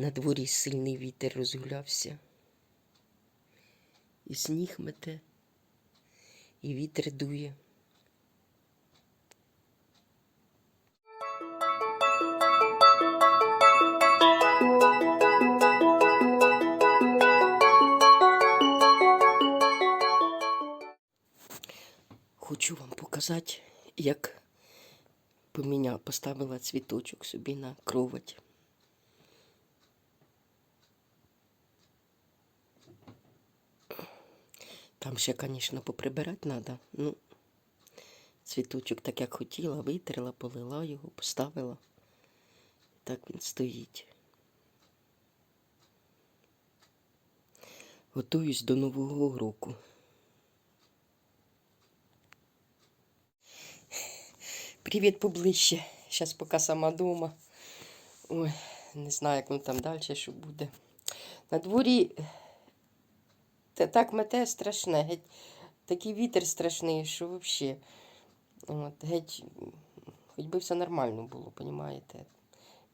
На дворі сильний вітер розгулявся. І сніг мете, і вітер дує. Хочу вам показати, як поміня, поставила цвіточок собі на кровать. Там ще, звісно, поприбирати треба. Ну, цвіточок так як хотіла, витерла, полила його, поставила. Так він стоїть. Готуюсь до Нового року. Привіт поближче. Зараз поки сама дома. Ой, не знаю, як воно там далі, що буде. На дворі так мете страшне, геть такий вітер страшний, що взагалі. От, геть, хоч би все нормально було, розумієте?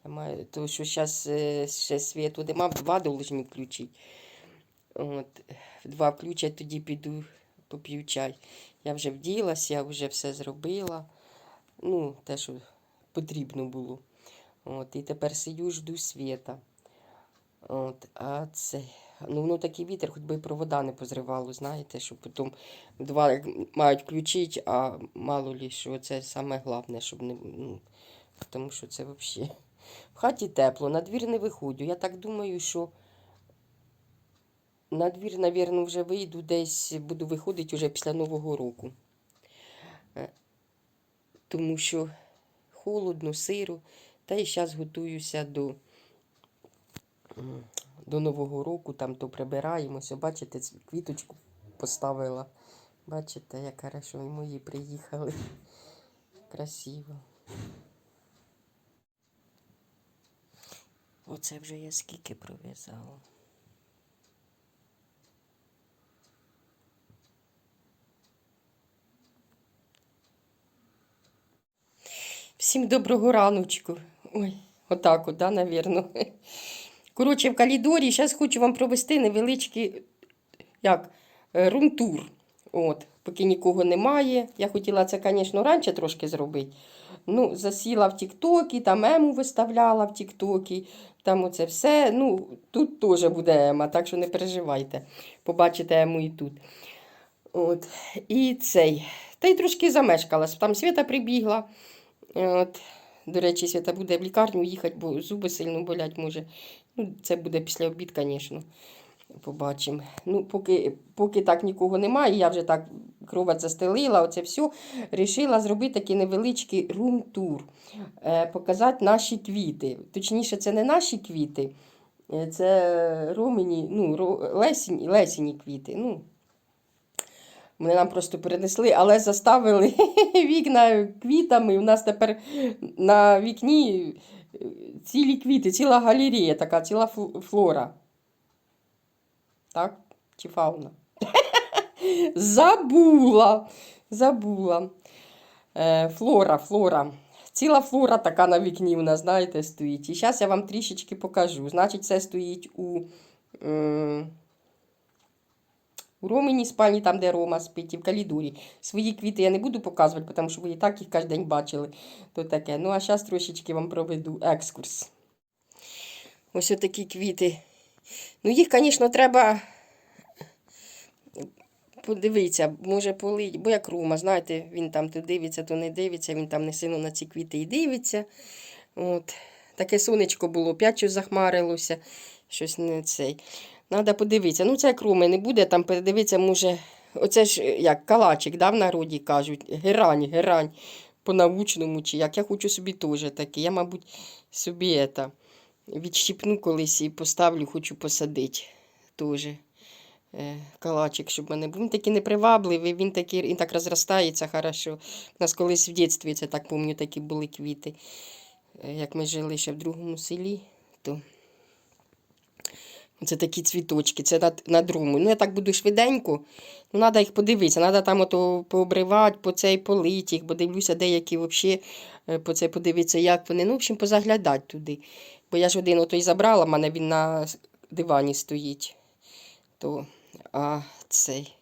Я маю, то, що зараз ще світу нема, в два должні включити. От, два включать, тоді піду поп'ю чай. Я вже вділася, я вже все зробила. Ну, те, що потрібно було. От, і тепер сидю, жду світа. От, а це, ну воно такий вітер, хоч би і провода не позривало, знаєте, що потім два мають включити, а мало лі, що це саме головне, щоб не. Ну, тому що це взагалі. В хаті тепло, на двір не виходжу. Я так думаю, що на двір, мабуть, вже вийду десь, буду виходити вже після Нового року. Е, Тому що холодно, сиро, та і зараз готуюся до до Нового року, там то прибираємося. Бачите, квіточку поставила. Бачите, як хорошо, і мої приїхали. Красиво. Оце вже я скільки пров'язала. Всім доброго раночку. Ой, отак, от, да, навірно. Коротше, в калідорі зараз хочу вам провести невеличкий як, е, рум-тур. От, поки нікого немає. Я хотіла це, звісно, раніше трошки зробити. Ну, засіла в Тіктокі, там ему виставляла в Тіктокі, там оце все. Ну, тут теж буде ема, так що не переживайте. Побачите ему і тут. От. І цей. Та й трошки замешкалась. Там Свята прибігла. От. До речі, Свята буде в лікарню їхати, бо зуби сильно болять може. Ну, це буде після обід, звісно. Побачимо. Ну, поки, поки так нікого немає, я вже так кровать застелила, оце все. Рішила зробити такий невеличкий рум-тур. Е, показати наші квіти. Точніше, це не наші квіти, е, це ромені, ну, лесінь, лесіні квіти. Ну, вони нам просто перенесли, але заставили вікна квітами. У нас тепер на вікні цілі квіти, ціла галерея така, ціла флора. Так? Чи фауна? Забула. Забула. Е, флора, флора. Ціла флора така на вікні нас, знаєте, стоїть. І зараз я вам трішечки покажу. Значить, це стоїть у. У Ромині спальні, там, де Рома спить, і в калідорі. Свої квіти я не буду показувати, тому що ви і так їх кожен день бачили. То таке. Ну, а зараз трошечки вам проведу екскурс. Ось отакі квіти. Ну, їх, звісно, треба подивитися, може полить, бо як Рома, знаєте, він там то дивиться, то не дивиться, він там не сильно на ці квіти і дивиться. От. Таке сонечко було, щось захмарилося, щось не цей. Надо подивитися. Ну, це як Роми не буде, там передивитися, може, оце ж е, як калачик, да, в народі кажуть, герань, герань по-научному, чи як. Я хочу собі теж таке. Я, мабуть, собі это, відщипну колись і поставлю, хочу посадити теж. е, Калачик, щоб мене був. Він такий непривабливий, він такий, він так розростається хорошо. У нас колись в дитинстві, це так пам'ятаю, такі були квіти. Е, Як ми жили ще в другому селі, то Це такі цвіточки, це на, на друму. Ну, я так буду швиденько. Ну, треба їх подивитися. Треба там ото пообривати, по цей полить їх, бо дивлюся, деякі взагалі по це подивитися, як вони. Ну, в общем, позаглядати туди. Бо я ж один ото й забрала, в мене він на дивані стоїть. То, а цей.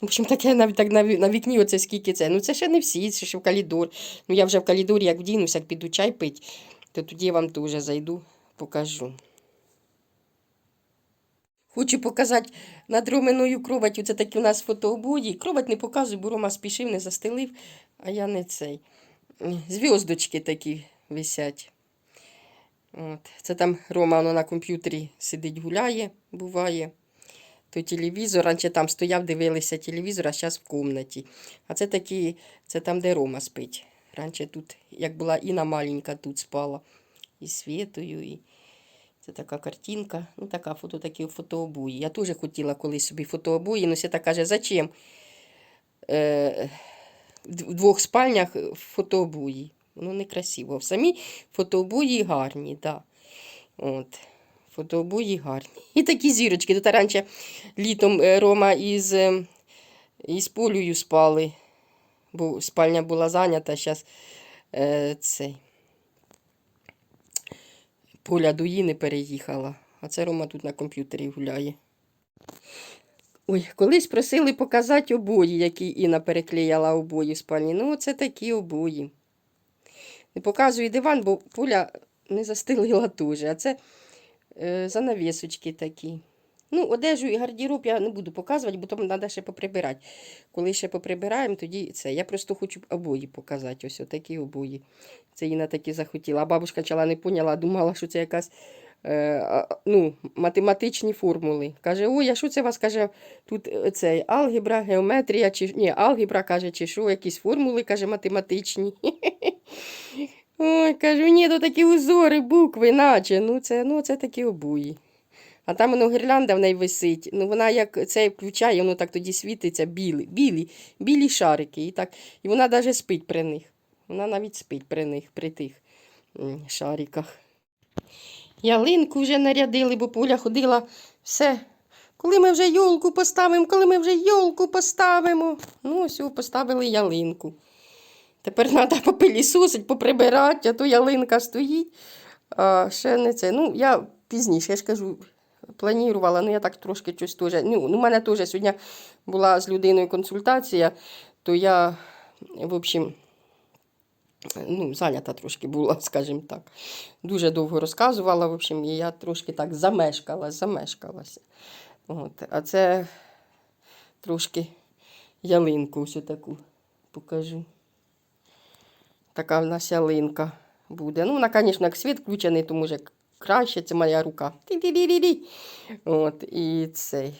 В общем, таке навіть так на вікні, оце скільки це. Ну, це ще не всі, це ще в калідор. Ну, я вже в калідорі, як вдінуся, як піду чай пить, то тоді я вам теж зайду, покажу. Хочу показати над Роминою кровать. Це такі у нас фотообої. Кровать не показую, бо Рома спішив, не застелив, а я не цей. Зв'яздочки такі висять. От. Це там Рома воно на комп'ютері сидить, гуляє, буває. То телевізор, раніше там стояв, дивилися телевізор, а зараз в кімнаті. А це такі, це там, де Рома спить. Раніше тут, як була Інна маленька, тут спала. І Світою, і це така картинка. Ну, така фото, такі фотообої. Я теж хотіла колись собі фотообої, але Свята каже, зачем? Е, в двох спальнях фотообої. Воно некрасиво. В самій фотообої гарні, да. От. Фотообої гарні. І такі зірочки. Тут раніше літом е, Рома із, е, із Полею спали, бо спальня була зайнята, зараз е, цей. Поля Дуїни переїхала, а це Рома тут на комп'ютері гуляє. Ой, колись просили показати обої, які Інна переклеяла обої в спальні. Ну, це такі обої. Не показую диван, бо Поля не застелила дуже. А це е, занавісочки такі. Ну, одежу і гардероб я не буду показувати, бо там треба ще поприбирати. Коли ще поприбираємо, тоді це. Я просто хочу обої показати. Ось такі обої. Це Інна такі захотіла. А бабушка чала не поняла, думала, що це якась е, ну, математичні формули. Каже, ой, а що це вас каже, тут е, цей алгебра, геометрія, чи ні, алгебра каже, чи що, якісь формули, каже, математичні. Ой, кажу, ні, то такі узори, букви, наче. Ну, це, ну, це такі обої. А там воно гірлянда в неї висить. Ну, вона як це включає, воно так тоді світиться, білі, білі, білі шарики. І, так, і вона навіть спить при них. Вона навіть спить при них, при тих шариках. Ялинку вже нарядили, бо Поля ходила все. Коли ми вже йолку поставимо, коли ми вже йолку поставимо. Ну, все, поставили ялинку. Тепер треба попилісосить, поприбирати, а то ялинка стоїть. А ще не це. Ну, я пізніше, я ж кажу, планувала, ну я так трошки щось теж. Ну, у мене теж сьогодні була з людиною консультація, то я, в общем, ну, зайнята трошки була, скажімо так. Дуже довго розказувала, в общем, і я трошки так замешкалась, замешкалася. От. А це трошки ялинку ось таку покажу. Така в нас ялинка буде. Ну, вона, звісно, як світ включений, то може краще, це моя рука. От, і цей.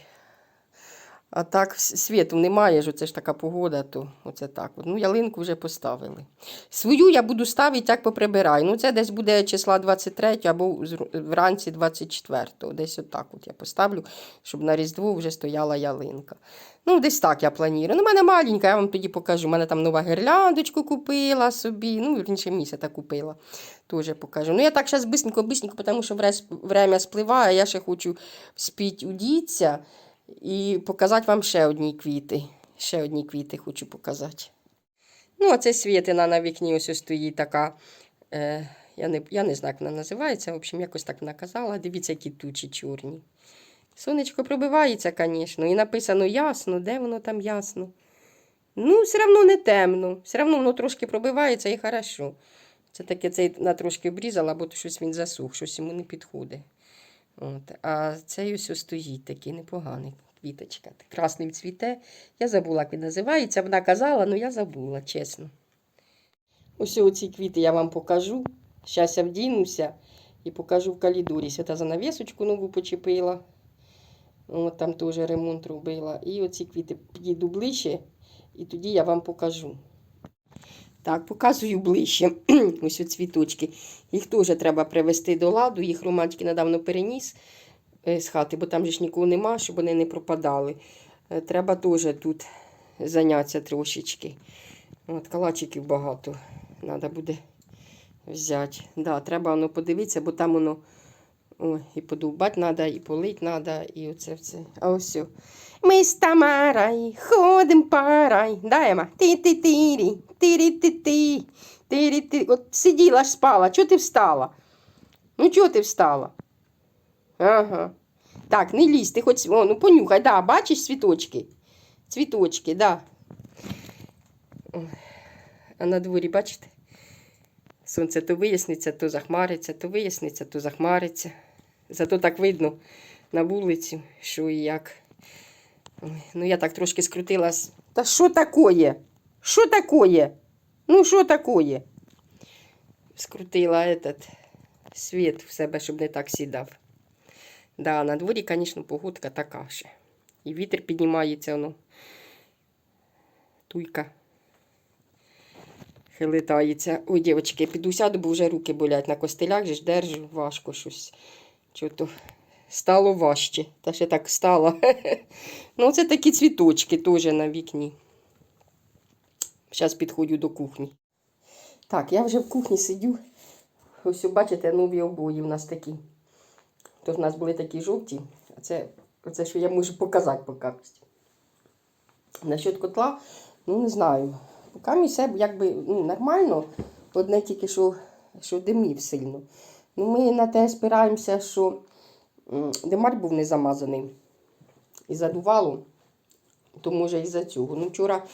А так світу немає, ж оце ж така погода, то оце так. Ну, ялинку вже поставили. Свою я буду ставити, як поприбираю. Ну, це десь буде числа 23 або вранці 24. Десь отак от я поставлю, щоб на Різдво вже стояла ялинка. Ну, десь так я планую. Ну, в мене маленька, я вам тоді покажу. У мене там нова гірляндочку купила собі. Ну, вірніше місяця купила. Теж покажу. Ну, я так зараз бисенько, бисенько, тому що время спливає, я ще хочу спіть удіться і показати вам ще одні квіти. Ще одні квіти хочу показати. Ну, а це світина на вікні ось стоїть така. Е, я, не, я не знаю, як вона називається. В общем, якось так вона казала. Дивіться, які тучі чорні. Сонечко пробивається, звісно, і написано ясно, де воно там ясно. Ну, все одно не темно, все одно воно трошки пробивається і хорошо. Це таке цей на трошки обрізала, бо щось він засух, щось йому не підходить. От. А цей ось стоїть такий непоганий квіточка. Красний цвіте. Я забула, як він називається. Вона казала, але я забула, чесно. Ось оці квіти я вам покажу. Зараз я вдінуся і покажу в калідорі. Свята занавісочку нову почепила. От там теж ремонт робила. І оці квіти підійду ближче, і тоді я вам покажу. Так, показую ближче. Ось ці цвіточки. Їх теж треба привести до ладу. Їх романтики недавно переніс е, з хати, бо там же ж нікого нема, щоб вони не пропадали. Е, Треба теж тут зайнятися трошечки. От, калачиків багато. Треба буде взяти. Да, треба воно подивитися, бо там воно Ой, і подовбати треба, і полить треба, і оце все. А ось. Ми з Тамарою ходим парай. Да, Ема? Ти-ти-тирі, тирі-ти-ти, тирі-ти. От сиділа ж спала, чого ти встала? Ну, чого ти встала? Ага. Так, не лізь, ти хоч, о, ну понюхай, да, бачиш цвіточки? Цвіточки, да. А на дворі, бачите? Сонце то виясниться, то захмариться, то виясниться, то захмариться. Зато так видно на вулицю, що і як. Ой, ну я так трошки скрутилась. Та що такое? Що такое? Ну, що такое? Скрутила этот світ в себе, щоб не так сідав. Да, на дворі, звісно, погодка така ще. І вітер піднімається, воно. Туйка. Хилитається. Ой, дівчатки, піду сяду, бо вже руки болять на костелях, же ж держу, важко щось. Чого-то стало важче. Та ще так стало. ну, це такі цвіточки теж на вікні. Зараз підходжу до кухні. Так, я вже в кухні сидю. Ось, бачите, нові обої у нас такі. То в нас були такі жовті, а це, це що я можу показати поки. Насчет котла, ну не знаю. Поки мій все якби ну, нормально, одне тільки що, що димів сильно. Ну, ми на те спираємося, що м, димар був не замазаний і задувало, то може із-за цього. Ну, вчора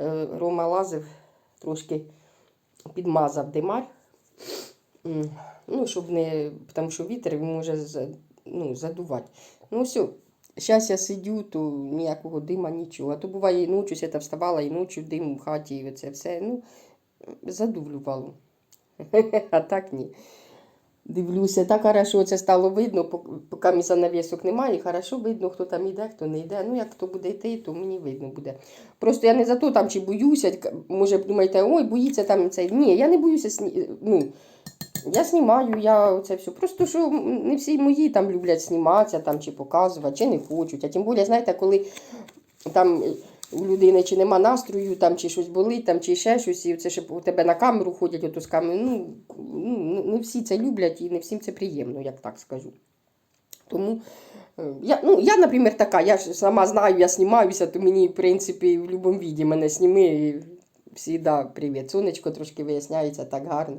е, Рома лазив, трошки підмазав димар. Ну, щоб не, тому що вітер він може ну, задувати. Ну, все. Зараз я сидю, то ніякого дима, нічого. А то буває і ночі, я вставала, і ночі дим в хаті, і це все. Ну, задувлювало. А так ні. Дивлюся, так хорошо це стало видно, поки мій занавісок немає, хорошо видно, хто там йде, хто не йде. Ну, як хто буде йти, то мені видно буде. Просто я не за то там чи боюся, може думаєте, ой, боїться там цей. Ні, я не боюся. сні- Ну, я знімаю, я це все. Просто що не всі мої там люблять зніматися там, чи показувати, чи не хочуть. А тим більше, знаєте, коли там у людини чи нема настрою, там, чи щось болить, там, чи ще щось, і це ще у тебе на камеру ходять, ото з камери. Ну, ну, не всі це люблять і не всім це приємно, як так скажу. Тому е, я, ну, я, наприклад, така, я ж сама знаю, я знімаюся, то мені, в принципі, в будь-якому віді мене сніми. І всі, да, привіт. Сонечко трошки виясняється так гарно.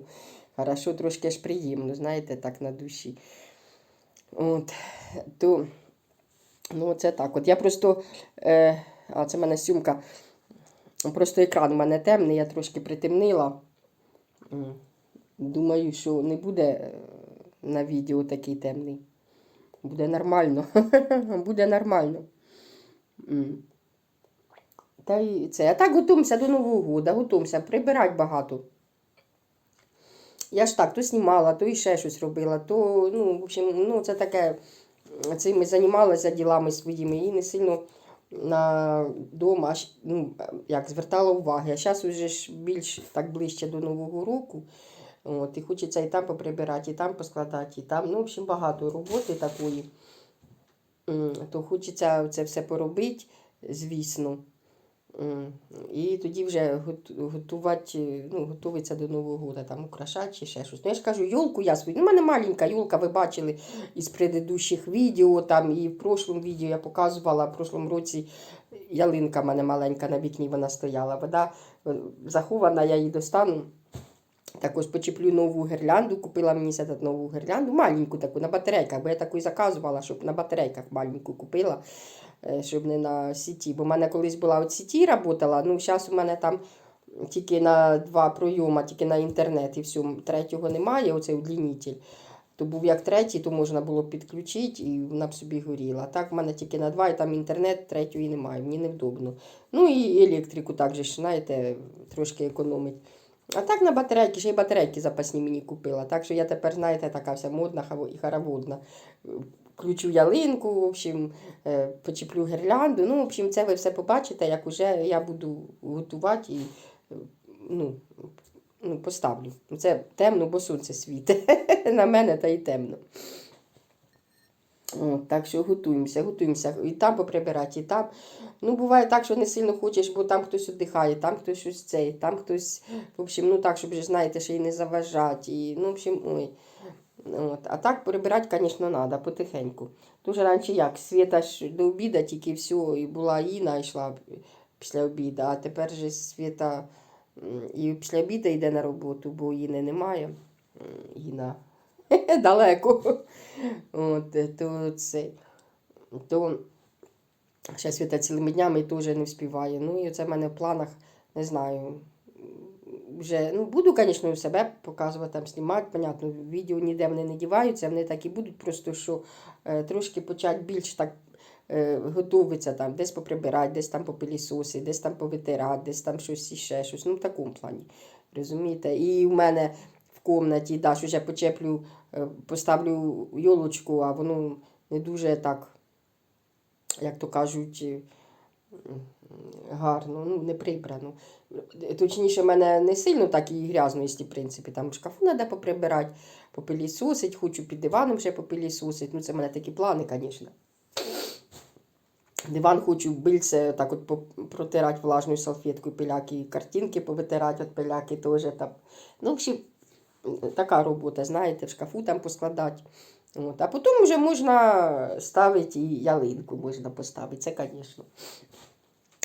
Хорошо, трошки ж приємно, знаєте, так на душі. От, то, ну, це так. От я просто, е, а це в мене сумка, просто екран у мене темний, я трошки притемнила. Думаю, що не буде е, на відео такий темний. Буде нормально. Буде нормально. Та й це. А так готуємося до Нового года, готуємося, прибирати багато. Я ж так, то знімала, то і ще щось робила, то, ну, в общем, ну, це таке, цим займалася ділами своїми і не сильно на дома, аж, ну, як звертала уваги. А зараз вже ж більш так ближче до Нового року. От, і хочеться і там поприбирати, і там поскладати, і там, ну, в общем, багато роботи такої. То хочеться це все поробити, звісно. І тоді вже готувати, ну, готуватися до Нового року, там украшати чи ще щось. Ну, я ж кажу, йолку я свою. Ну, мене маленька йолка, ви бачили із предыдущих відео, там і в прошлому відео я показувала, в прошлому році ялинка в мене маленька на вікні вона стояла. Вода е, захована, я її достану. Також почеплю нову гірлянду, купила мені сяде нову гірлянду, маленьку таку на батарейках, бо я таку і заказувала, щоб на батарейках маленьку купила, щоб не на сіті. Бо в мене колись була от сіті працювала, ну зараз у мене там тільки на два прийома, тільки на інтернет і все, третього немає, оцей удлінитель. То був як третій, то можна було підключити і вона б собі горіла. Так в мене тільки на два, і там інтернет третьої немає, мені невдобно. Ну і електрику також, знаєте, трошки економить. А так на батарейки, ще й батарейки запасні мені купила. Так що я тепер, знаєте, така вся модна і хороводна. Включу ялинку, в общем, е, почеплю гірлянду. Ну, в общем, це ви все побачите, як уже я буду готувати і е, ну, ну, поставлю. Це темно, бо сонце світить. На мене та й темно. Так що готуємося, готуємося. І там поприбирати, і там. Ну, буває так, що не сильно хочеш, бо там хтось віддихає, там хтось щось цей, там хтось, в общем, ну так, щоб знаєте, ще й не заважати. І, ну, в общем, ой. От. А так прибирати, звісно, треба потихеньку. Дуже раніше як, Світа ж до обіду тільки все, і була Іна йшла після обіду, а тепер же Світа і після обіду йде на роботу, бо Іни немає. Іна далеко. От, то це, то ще Світа цілими днями теж не вспіває. Ну і це в мене в планах, не знаю. Вже, ну, буду, звісно, себе показувати, там, знімати, понятно, відео ніде вони не діваються, вони так і будуть, просто що е, трошки почати більш так е, готуватися, там, десь поприбирати, десь там попилісосити, десь там повитирати, десь там щось іще, щось, ну, в такому плані. Розумієте? І в мене в кімнаті, да, вже почеплю, е, поставлю йолочку, а воно не дуже так, як то кажуть, е, гарно, ну, не прибрано. Точніше, в мене не сильно так і грязно, якщо, в принципі, там шкафу треба поприбирати, попилісосить, хочу під диваном ще попилісосить. Ну, це в мене такі плани, звісно. Диван хочу бильце так от протирати влажною салфеткою пиляки, картинки повитирати від пиляки теж там. Ну, в така робота, знаєте, в шкафу там поскладати. От. А потім вже можна ставити і ялинку можна поставити, це, звісно.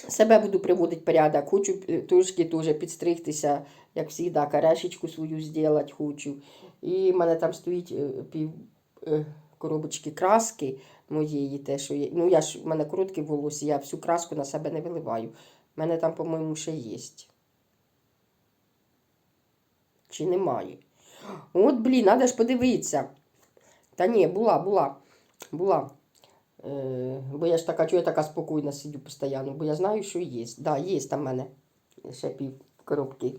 Себе буду приводити порядок, хочу е, трошки теж підстригтися, як завжди, карешечку свою зробити хочу. І в мене там стоїть е, пів е, коробочки краски моєї, те, що є. Ну, я ж, в мене коротке волосся, я всю краску на себе не виливаю. У мене там, по-моєму, ще є. Чи немає? От, блін, треба ж подивитися. Та ні, була, була. Була. Е, бо я ж така, чого я така спокійна сидю постійно, бо я знаю, що є. Да, є там в мене ще пів коробки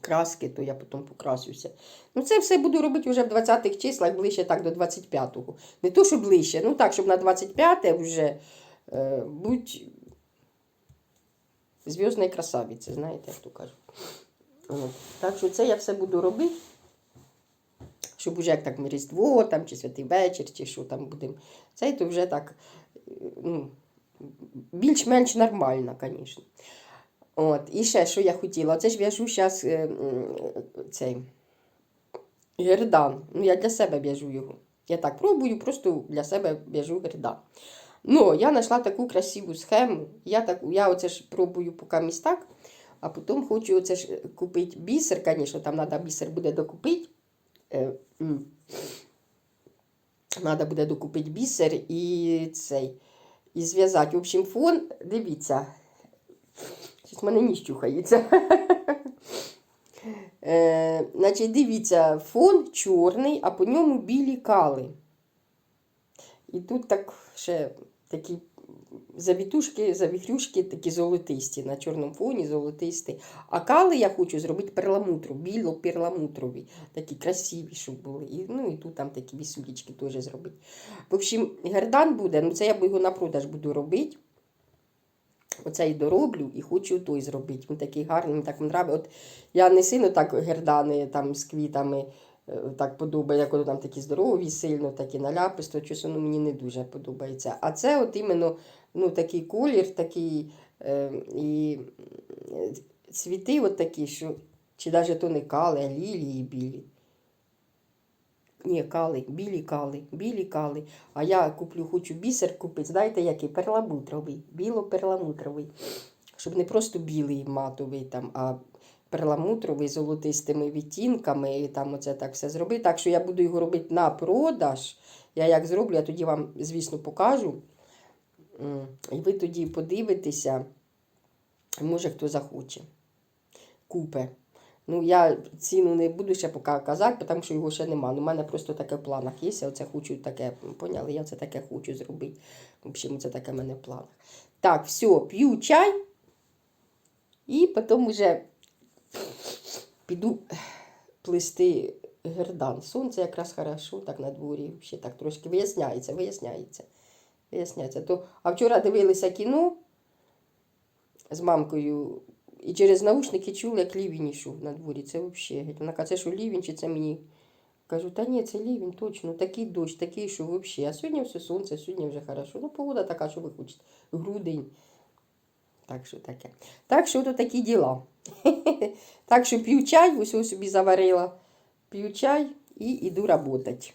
краски, то я потім покрасюся. Ну, це все буду робити вже в 20-х числах, ближче так до 25-го. Не то, що ближче, ну так, щоб на 25-те вже е, будь зв'язною красавицею, знаєте, як то кажуть. Так що це я все буду робити. Щоб уже як так ми Різдво, там, чи святий вечір, чи що там будемо. Це то вже так е, ну, більш-менш нормально, звісно. От, і ще, що я хотіла, це ж в'яжу зараз цей гердан. Ну, я для себе в'яжу його. Я так пробую, просто для себе в'яжу гердан. Ну, я знайшла таку красиву схему. Я, так, я оце ж пробую поки містак, а потім хочу оце ж купити бісер, звісно, там треба бісер буде докупити. Е. Надо буде докупити бісер і цей. І зв'язати. В общем, фон, дивіться. Щось в мене ніж чухається. Е, значить, дивіться, фон чорний, а по ньому білі кали. І тут так ще такі завітушки, завіхрюшки такі золотисті, на чорному фоні золотисті. А кали я хочу зробити перламутру, біло-перламутрові, такі красиві, щоб були. І, ну і тут там такі вісулечки теж зробити. В общем, гердан буде, ну це я його на продаж буду робити. Оце і дороблю і хочу той зробити. Він такий гарний, мені так подобається. От я не сильно так гердани там з квітами так подобає, як там такі здорові, сильно такі наляписто, щось воно мені не дуже подобається. А це от іменно ну, такий колір, такий е, і е, цвіти от такі, що чи навіть то не кали, а лілії білі. Ні, кали, білі кали, білі кали. А я куплю, хочу бісер купити, знаєте, який перламутровий, біло-перламутровий. Щоб не просто білий матовий, там, а перламутровий золотистими відтінками. І там оце так все зробити. Так що я буду його робити на продаж. Я як зроблю, я тоді вам, звісно, покажу. І ви тоді подивитеся, може хто захоче. Купе. Ну, я ціну не буду ще поки казати, тому що його ще нема. Ну, у мене просто таке в планах є. Я оце хочу таке, поняли, я це таке хочу зробити. В общем, це таке в мене в планах. Так, все, п'ю чай. І потім вже піду плести гердан. Сонце якраз хорошо, так на дворі. Ще так трошки виясняється, виясняється. Виясняється. То, а вчора дивилися кіно з мамкою. І через наушники чули, як лівень йшов на дворі. Це взагалі. Вона каже, що лівень, чи це мені? Кажу, та ні, це лівень, точно, такий дощ, такий, що взагалі. А сьогодні все сонце, сьогодні вже хорошо. Ну, погода така, що ви хочете. Грудень. Так що таке. Так що то такі діла. Так що п'ю чай, ось собі заварила. П'ю чай і йду працювати.